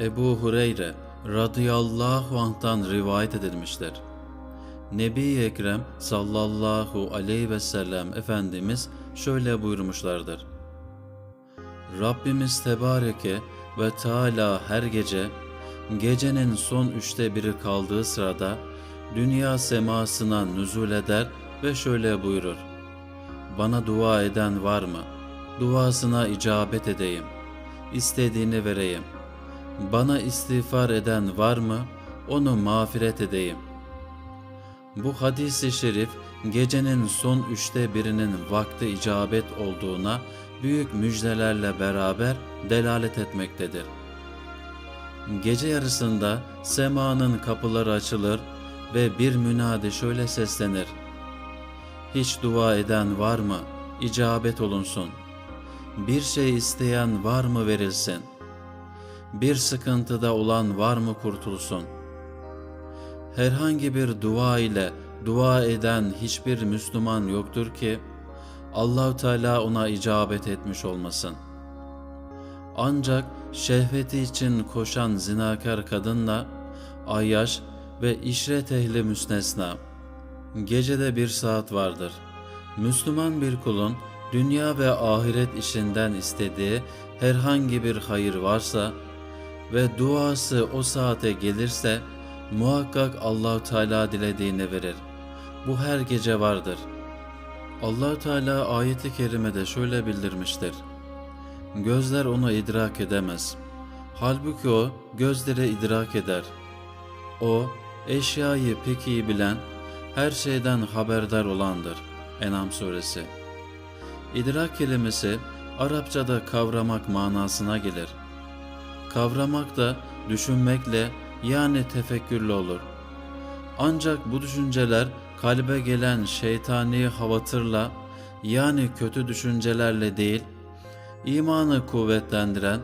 Ebu Hureyre radıyallahu anh'tan rivayet edilmiştir. Nebi Ekrem sallallahu aleyhi ve sellem Efendimiz şöyle buyurmuşlardır. Rabbimiz Tebareke ve Teala her gece, gecenin son üçte biri kaldığı sırada, dünya semasına nüzul eder ve şöyle buyurur. Bana dua eden var mı? Duasına icabet edeyim. İstediğini vereyim. Bana istiğfar eden var mı? Onu mağfiret edeyim. Bu hadisi şerif gecenin son üçte birinin vakti icabet olduğuna büyük müjdelerle beraber delalet etmektedir. Gece yarısında semanın kapıları açılır ve bir münadi şöyle seslenir. Hiç dua eden var mı? İcabet olunsun. Bir şey isteyen var mı verilsin. Bir sıkıntıda olan var mı kurtulsun. Herhangi bir dua ile dua eden hiçbir Müslüman yoktur ki Allahu Teala ona icabet etmiş olmasın. Ancak şehveti için koşan zinakar kadınla ayyaş ve işret ehli müstesna. Gecede bir saat vardır. Müslüman bir kulun dünya ve ahiret işinden istediği herhangi bir hayır varsa ve duası o saate gelirse muhakkak Allahu Teala dilediğini verir. Bu her gece vardır. Allah Teala ayeti kerimede şöyle bildirmiştir. Gözler onu idrak edemez. Halbuki o gözleri idrak eder. O eşyayı pek iyi bilen, her şeyden haberdar olandır. Enam suresi. İdrak kelimesi Arapçada kavramak manasına gelir. Kavramak da düşünmekle yani tefekkürle olur. Ancak bu düşünceler kalbe gelen şeytani havatırla yani kötü düşüncelerle değil, imanı kuvvetlendiren,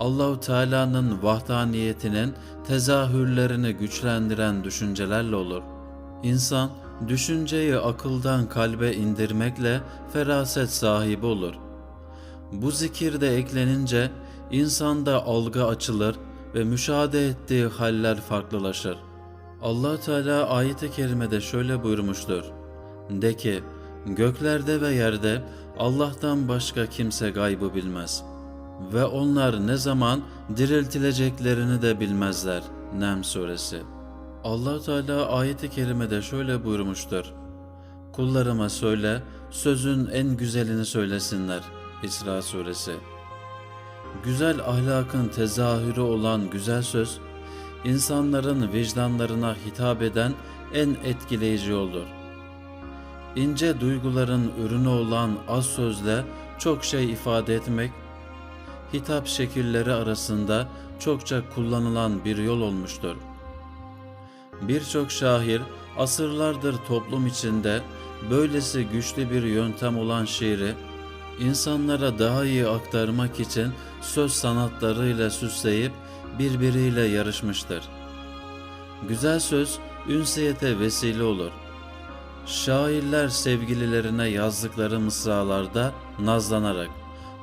Allahu Teala'nın vahdaniyetinin tezahürlerini güçlendiren düşüncelerle olur. İnsan düşünceyi akıldan kalbe indirmekle feraset sahibi olur. Bu zikir de eklenince insanda algı açılır ve müşahede ettiği haller farklılaşır. allah Teala ayet-i kerimede şöyle buyurmuştur. De ki, göklerde ve yerde Allah'tan başka kimse gaybı bilmez. Ve onlar ne zaman diriltileceklerini de bilmezler. Nem suresi. allah Teala ayet-i kerimede şöyle buyurmuştur. Kullarıma söyle, sözün en güzelini söylesinler. İsra suresi. Güzel ahlakın tezahürü olan güzel söz, insanların vicdanlarına hitap eden en etkileyici yoldur. İnce duyguların ürünü olan az sözle çok şey ifade etmek, hitap şekilleri arasında çokça kullanılan bir yol olmuştur. Birçok şair asırlardır toplum içinde böylesi güçlü bir yöntem olan şiiri insanlara daha iyi aktarmak için söz sanatlarıyla süsleyip birbiriyle yarışmıştır. Güzel söz ünsiyete vesile olur. Şairler sevgililerine yazdıkları mısralarda nazlanarak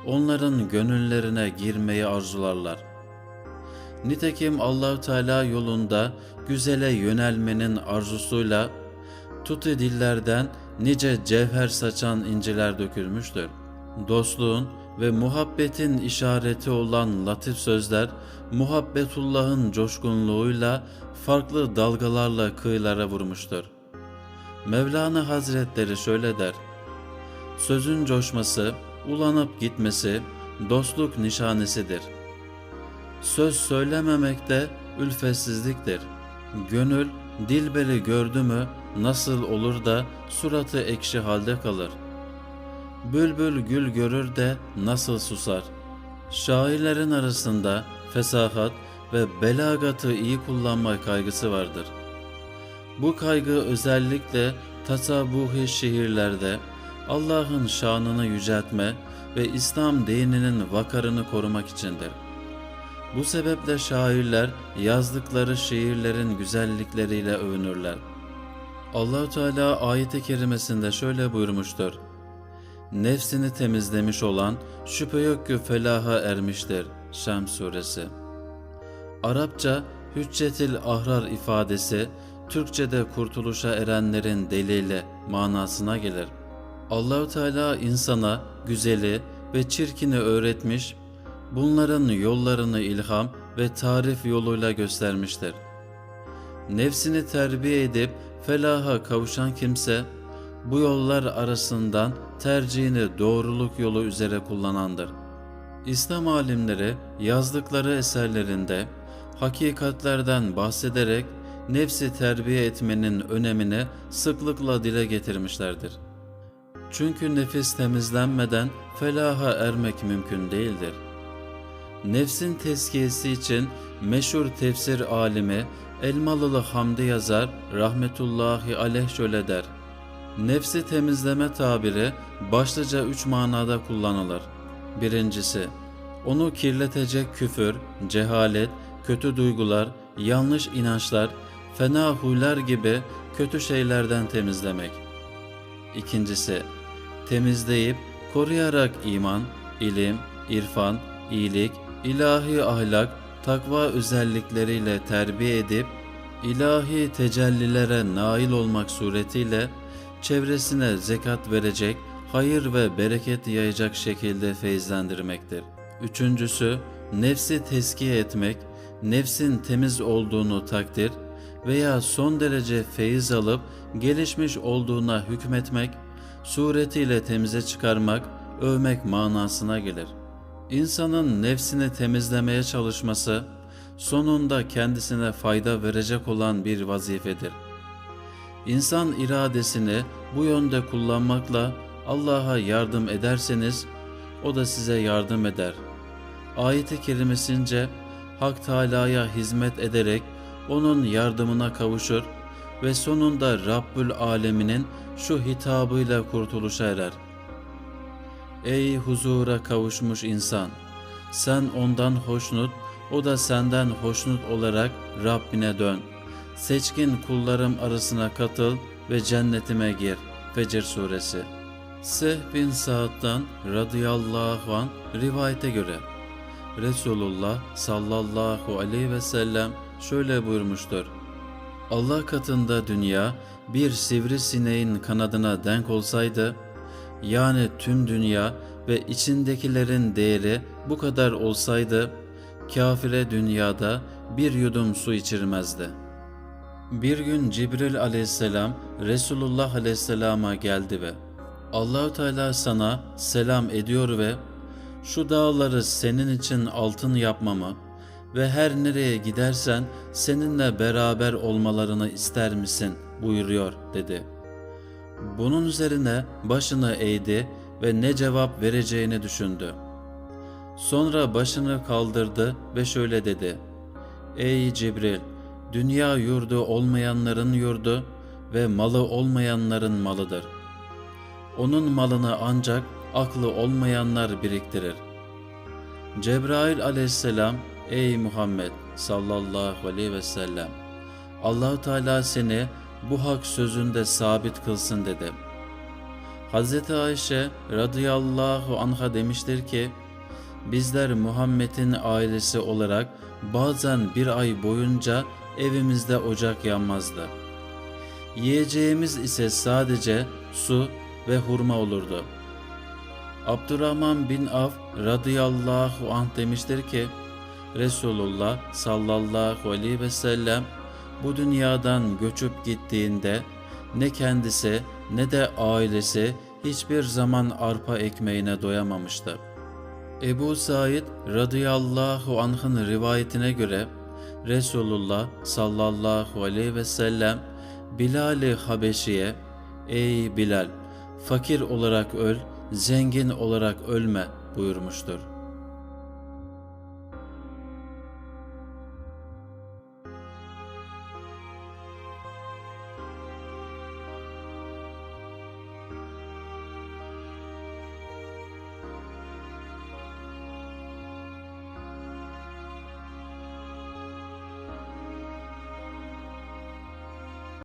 onların gönüllerine girmeyi arzularlar. Nitekim Allahü Teala yolunda güzele yönelmenin arzusuyla tutu dillerden nice cevher saçan inciler dökülmüştür. Dostluğun ve muhabbetin işareti olan latif sözler, muhabbetullahın coşkunluğuyla farklı dalgalarla kıyılara vurmuştur. Mevlana Hazretleri şöyle der, Sözün coşması, ulanıp gitmesi, dostluk nişanesidir. Söz söylememek de ülfetsizliktir. Gönül, dilberi gördü mü nasıl olur da suratı ekşi halde kalır. Bülbül gül görür de nasıl susar. Şairlerin arasında fesahat ve belagatı iyi kullanma kaygısı vardır. Bu kaygı özellikle tasavvuhi şehirlerde Allah'ın şanını yüceltme ve İslam dininin vakarını korumak içindir. Bu sebeple şairler yazdıkları şiirlerin güzellikleriyle övünürler. Allahu Teala ayet-i kerimesinde şöyle buyurmuştur. Nefsini temizlemiş olan şüphe yok ki felaha ermiştir. Şems suresi. Arapça hüccetil ahrar ifadesi Türkçe'de kurtuluşa erenlerin delili manasına gelir. Allahu Teala insana güzeli ve çirkini öğretmiş, bunların yollarını ilham ve tarif yoluyla göstermiştir. Nefsini terbiye edip felaha kavuşan kimse, bu yollar arasından tercihini doğruluk yolu üzere kullanandır. İslam alimleri yazdıkları eserlerinde hakikatlerden bahsederek nefsi terbiye etmenin önemini sıklıkla dile getirmişlerdir. Çünkü nefis temizlenmeden felaha ermek mümkün değildir. Nefsin tezkiyesi için meşhur tefsir alimi Elmalılı Hamdi yazar rahmetullahi aleyh şöyle der. Nefsi temizleme tabiri başlıca üç manada kullanılır. Birincisi, onu kirletecek küfür, cehalet, kötü duygular, yanlış inançlar, fena huylar gibi kötü şeylerden temizlemek. İkincisi, temizleyip koruyarak iman, ilim, irfan, iyilik, ilahi ahlak, takva özellikleriyle terbiye edip ilahi tecellilere nail olmak suretiyle çevresine zekat verecek, hayır ve bereket yayacak şekilde feyizlendirmektir. Üçüncüsü, nefsi teskiye etmek, nefsin temiz olduğunu takdir veya son derece feyiz alıp gelişmiş olduğuna hükmetmek, suretiyle temize çıkarmak, övmek manasına gelir. İnsanın nefsini temizlemeye çalışması, sonunda kendisine fayda verecek olan bir vazifedir. İnsan iradesini bu yönde kullanmakla Allah'a yardım ederseniz, o da size yardım eder. Ayet-i kerimesince Hak Teâlâ'ya hizmet ederek onun yardımına kavuşur ve sonunda Rabbül Aleminin şu hitabıyla kurtuluşa erer. Ey huzura kavuşmuş insan! Sen ondan hoşnut, o da senden hoşnut olarak Rabbine dön. Seçkin kullarım arasına katıl ve cennetime gir. Fecr Suresi Seh bin Sa'd'dan radıyallahu an rivayete göre Resulullah sallallahu aleyhi ve sellem şöyle buyurmuştur. Allah katında dünya bir sivrisineğin kanadına denk olsaydı, yani tüm dünya ve içindekilerin değeri bu kadar olsaydı, kafire dünyada bir yudum su içirmezdi. Bir gün Cibril aleyhisselam Resulullah aleyhisselama geldi ve Allahu Teala sana selam ediyor ve şu dağları senin için altın yapmamı ve her nereye gidersen seninle beraber olmalarını ister misin buyuruyor dedi. Bunun üzerine başını eğdi ve ne cevap vereceğini düşündü. Sonra başını kaldırdı ve şöyle dedi. Ey Cibril! Dünya yurdu olmayanların yurdu ve malı olmayanların malıdır. Onun malını ancak aklı olmayanlar biriktirir. Cebrail aleyhisselam ey Muhammed sallallahu aleyhi ve sellem Allahu Teala seni bu hak sözünde sabit kılsın dedi. Hz. Ayşe radıyallahu anha demiştir ki bizler Muhammed'in ailesi olarak bazen bir ay boyunca evimizde ocak yanmazdı. Yiyeceğimiz ise sadece su ve hurma olurdu. Abdurrahman bin Av radıyallahu anh demiştir ki Resulullah sallallahu aleyhi ve sellem bu dünyadan göçüp gittiğinde ne kendisi ne de ailesi hiçbir zaman arpa ekmeğine doyamamıştı. Ebu Said radıyallahu anh'ın rivayetine göre Resulullah sallallahu aleyhi ve sellem Bilal-i Habeşi'ye ''Ey Bilal, fakir olarak öl, zengin olarak ölme.'' buyurmuştur.